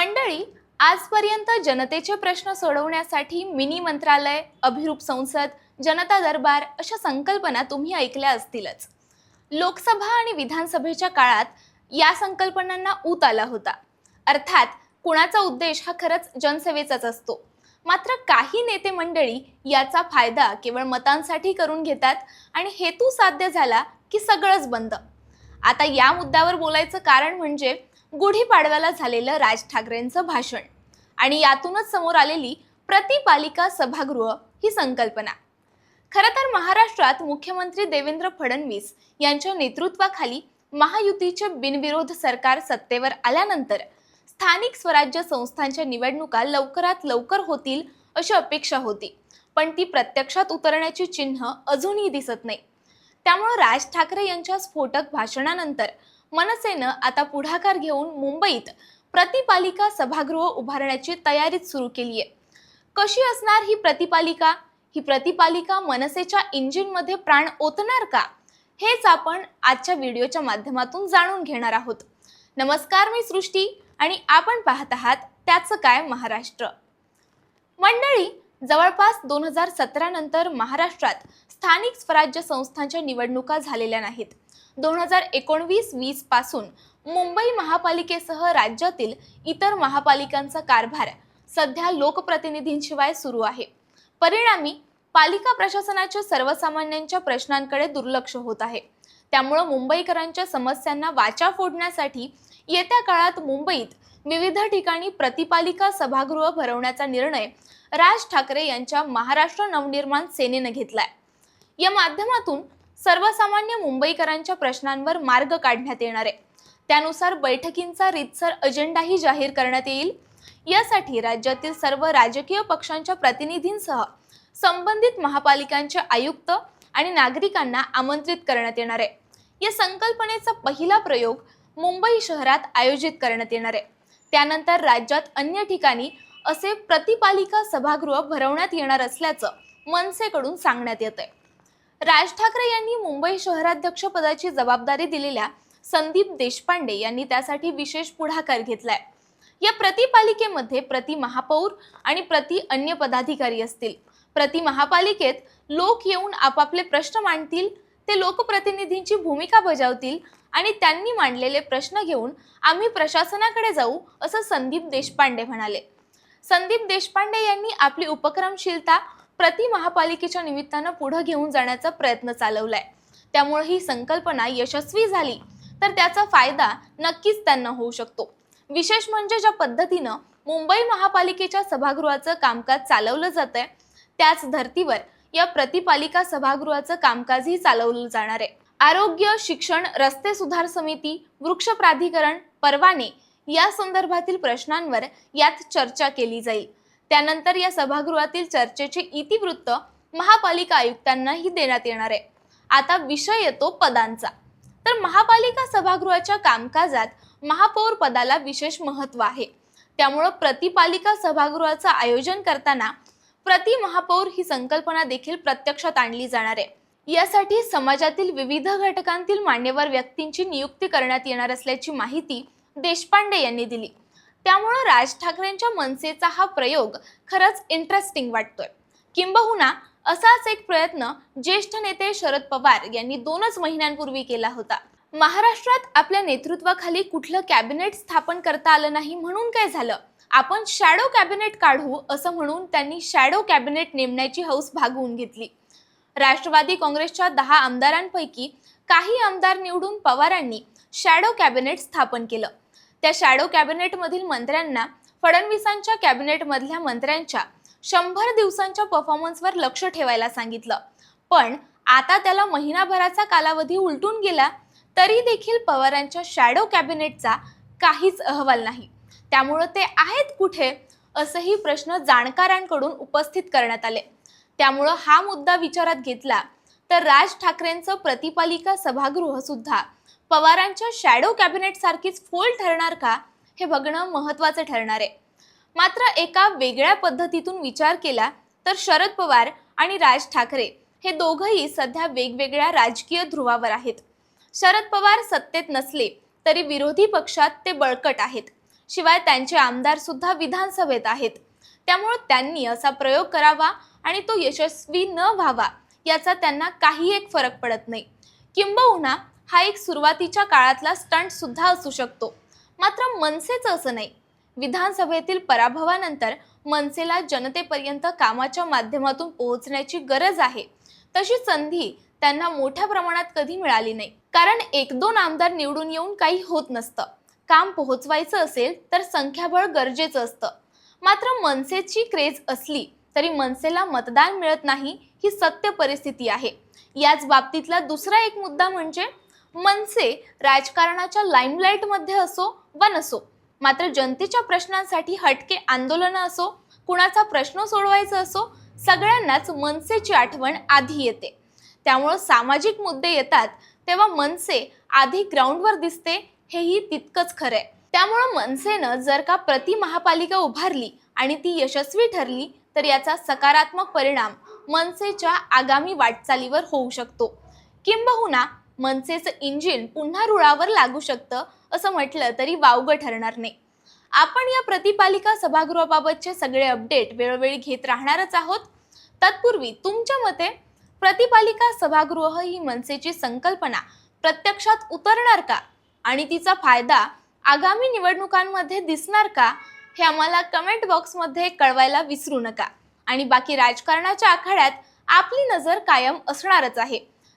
मंडळी आजपर्यंत जनतेचे प्रश्न सोडवण्यासाठी मिनी मंत्रालय अभिरूप संसद जनता दरबार अशा संकल्पना तुम्ही ऐकल्या असतीलच. लोकसभा आणि विधानसभेच्या काळात या संकल्पनांना ऊत आला होता. अर्थात कुणाचा उद्देश हा खरंच जनसेवेचाच असतो. मात्र काही नेते मंडळी याचा फायदा केवळ मतांसाठी करून घेतात आणि हेतू साध्य झाला की सगळंच बंद. आता या मुद्द्यावर बोलायचं कारण म्हणजे गुढीपाडव्याला झालेलं राज ठाकरेंचं भाषण. आणि यातूनच समोर आलेली प्रतिपालिका सभागृह ही संकल्पना. खरं तर महाराष्ट्रात मुख्यमंत्री देवेंद्र फडणवीस यांच्या नेतृत्वाखाली महायुतीचे बिनविरोध सरकार सत्तेवर आल्यानंतर स्थानिक स्वराज्य संस्थांच्या निवडणुका लवकरात लवकर होतील अशी अपेक्षा होती. पण ती प्रत्यक्षात उतरण्याची चिन्ह अजूनही दिसत नाही. त्यामुळं राज ठाकरे यांच्या स्फोटक भाषणानंतर मनसेनं आता पुढाकार घेऊन मुंबईत प्रतिपालिका सभागृह उभारण्याची तयारीच सुरू केली आहे. कशी असणार ही प्रतिपालिका? ही प्रतिपालिका मनसेच्या इंजिनमध्ये प्राण ओतणार का? हेच आपण आजच्या व्हिडिओच्या माध्यमातून जाणून घेणार आहोत. नमस्कार मी सृष्टी आणि आपण पाहत आहात त्याचं काय महाराष्ट्र. मंडळी जवळपास दोन हजार सतरा नंतर महाराष्ट्रात स्थानिक स्वराज्य संस्थांच्या निवडणुका झालेल्या नाहीत. दोन हजार एकोणवीस वीसपासून मुंबई महापालिकेसह राज्यातील इतर महापालिकांचा कारभार सध्या लोकप्रतिनिधींशिवाय सुरू आहे. परिणामी पालिका प्रशासनाच्या सर्वसामान्यांच्या प्रश्नांकडे दुर्लक्ष होत आहे. त्यामुळं मुंबईकरांच्या समस्यांना वाचा फोडण्यासाठी येत्या काळात मुंबईत विविध ठिकाणी प्रतिपालिका सभागृह भरवण्याचा निर्णय राज ठाकरे यांच्या महाराष्ट्र नवनिर्माण सेनेनं घेतलाय. या माध्यमातून सर्वसामान्य मुंबईकरांच्या प्रश्नांवर मार्ग काढण्यात येणार आहे. त्यानुसार बैठकींचा रितसर अजेंडाही जाहीर करण्यात येईल. यासाठी राज्यातील सर्व राजकीय पक्षांच्या प्रतिनिधींसह संबंधित महापालिकांचे आयुक्त आणि नागरिकांना आमंत्रित करण्यात येणार आहे. या संकल्पनेचा पहिला प्रयोग मुंबई शहरात आयोजित करण्यात येणार आहे. त्यानंतर राज्यात अन्य ठिकाणी असे प्रतिपालिका सभागृह भरवण्यात येणार असल्याचं मनसेकडून सांगण्यात येत आहे राज ठाकरे यांनी मुंबई शहराध्यक्ष पदाची जबाबदारी दिलेल्या संदीप देशपांडे यांनी त्यासाठी विशेष पुढाकार घेतलाय. या प्रतिपालिकेमध्ये प्रति महापौर आणि प्रति अन्य पदाधिकारी असतील. प्रति महापालिकेत लोक येऊन आपापले प्रश्न मांडतील ते लोकप्रतिनिधींची भूमिका बजावतील आणि त्यांनी मांडलेले प्रश्न घेऊन आम्ही प्रशासनाकडे जाऊ असं संदीप देशपांडे म्हणाले. संदीप देशपांडे यांनी आपली उपक्रमशीलता प्रति महापालिकेच्या निमित्तानं पुढे घेऊन जाण्याचा प्रयत्न चालवलाय. त्यामुळे ही संकल्पना यशस्वी झाली तर त्याचा फायदा नक्कीच त्यांना होऊ शकतो. विशेष म्हणजे ज्या पद्धतीनं मुंबई महापालिकेच्या सभागृहाचं कामकाज चालवलं जातंय त्याच धर्तीवर या प्रतिपालिका सभागृहाचं कामकाजही चालवलं जाणार आहे. आरोग्य शिक्षण रस्ते सुधार समिती वृक्ष प्राधिकरण परवाने या संदर्भातील प्रश्नांवर यात चर्चा केली जाईल. त्यानंतर या सभागृहातील चर्चेचे इतिवृत्त महापालिका आयुक्तांनाही देण्यात येणार आहे. आता विषय येतो पदांचा. तर महापालिका सभागृहाच्या कामकाजात महापौर पदाला विशेष महत्त्व आहे. त्यामुळं प्रतिपालिका सभागृहाचं आयोजन करताना प्रति महापौर ही संकल्पना देखील प्रत्यक्षात आणली जाणार आहे. यासाठी समाजातील विविध घटकांतील मान्यवर व्यक्तींची नियुक्ती करण्यात येणार असल्याची माहिती देशपांडे यांनी दिली. त्यामुळं राज ठाकरेंच्या मनसेचा हा प्रयोग खरंच इंटरेस्टिंग वाटतोय. किंबहुना असाच एक प्रयत्न ज्येष्ठ नेते शरद पवार यांनी दोनच महिन्यांपूर्वी केला होता. महाराष्ट्रात आपल्या नेतृत्वाखाली कुठलं कॅबिनेट स्थापन करता आलं नाही म्हणून काय झालं? आपण शॅडो कॅबिनेट काढू असं म्हणून त्यांनी शॅडो कॅबिनेट नेमण्याची हौस भागवून घेतली. राष्ट्रवादी काँग्रेसच्या दहा आमदारांपैकी काही आमदार निवडून पवारांनी शॅडो कॅबिनेट स्थापन केलं. त्या शॅडो कॅबिनेटमधील मंत्र्यांना फडणवीसांच्या कॅबिनेटमधल्या मंत्र्यांच्या शंभर दिवसांच्या परफॉर्मन्सवर लक्ष ठेवायला सांगितलं. पण आता त्याला महिनाभराचा कालावधी उलटून गेला तरी देखील पवारांच्या शॅडो कॅबिनेटचा काहीच अहवाल नाही. त्यामुळं ते आहेत कुठे असंही प्रश्न जाणकारांकडून उपस्थित करण्यात आले. त्यामुळं हा मुद्दा विचारात घेतला तर राज ठाकरेंचं प्रतिपालिका सभागृह सुद्धा पवारांच्या शॅडो कॅबिनेट सारखीच फोल ठरणार का? हे बघणं महत्वाचं ठरणार आहे. मात्र एका वेगळ्या पद्धतीतून विचार केला तर शरद पवार आणि राज ठाकरे हे दोघंही सध्या वेगवेगळ्या राजकीय ध्रुवावर आहेत. शरद पवार सत्तेत नसले तरी विरोधी पक्षात ते बळकट आहेत. शिवाय त्यांचे आमदार सुद्धा विधानसभेत आहेत. त्यामुळे त्यांनी असा प्रयोग करावा आणि तो यशस्वी न व्हावा याचा त्यांना काही एक फरक पडत नाही. किंबहुना हा एक सुरुवातीच्या काळातला स्टंट सुद्धा असू शकतो. मात्र मनसेचं असं नाही. विधानसभेतील पराभवानंतर मनसेला जनतेपर्यंत कामाच्या माध्यमातून पोहोचण्याची गरज आहे. तशी संधी त्यांना मोठ्या प्रमाणात कधी मिळाली नाही. कारण एक दोन आमदार निवडून येऊन काही होत नसतं. काम पोहोचवायचं असेल तर संख्याबळ गरजेचं असतं. मात्र मनसेची क्रेज असली तरी मनसेला मतदान मिळत नाही ही सत्य परिस्थिती आहे. याच बाबतीतला दुसरा एक मुद्दा म्हणजे मनसे राजकारणाच्या लाईमलाईटमध्ये असो वा नसो मात्र जनतेच्या प्रश्नांसाठी हटके आंदोलनं असो कुणाचा प्रश्न सोडवायचा असो सगळ्यांनाच मनसेची आठवण आधी येते. त्यामुळं सामाजिक मुद्दे येतात तेव्हा मनसे आधी ग्राउंडवर दिसते हेही तितकंच खरंय. त्यामुळं मनसेनं जर का प्रति महापालिका उभारली आणि ती यशस्वी ठरली तर याचा सकारात्मक परिणाम मनसेच्या आगामी वाटचालीवर होऊ शकतो. किंबहुना मनसेचं इंजिन पुन्हा रुळावर लागू शकतं असं म्हटलं तरी वावगं ठरणार नाही. आपण या प्रतिपालिका सभागृहाबाबतचे सगळे अपडेट वेळोवेळी घेत राहणारच आहोत. तत्पूर्वी तुमच्या मते प्रतिपालिका सभागृह ही मनसेची संकल्पना प्रत्यक्षात उतरणार का? आणि तिचा फायदा आगामी निवडणुकांमध्ये दिसणार का? हे आम्हाला कमेंट बॉक्समध्ये कळवायला विसरू नका. आणि बाकी राजकारणाच्या आखाड्यात आपली नजर कायम असणारच आहे.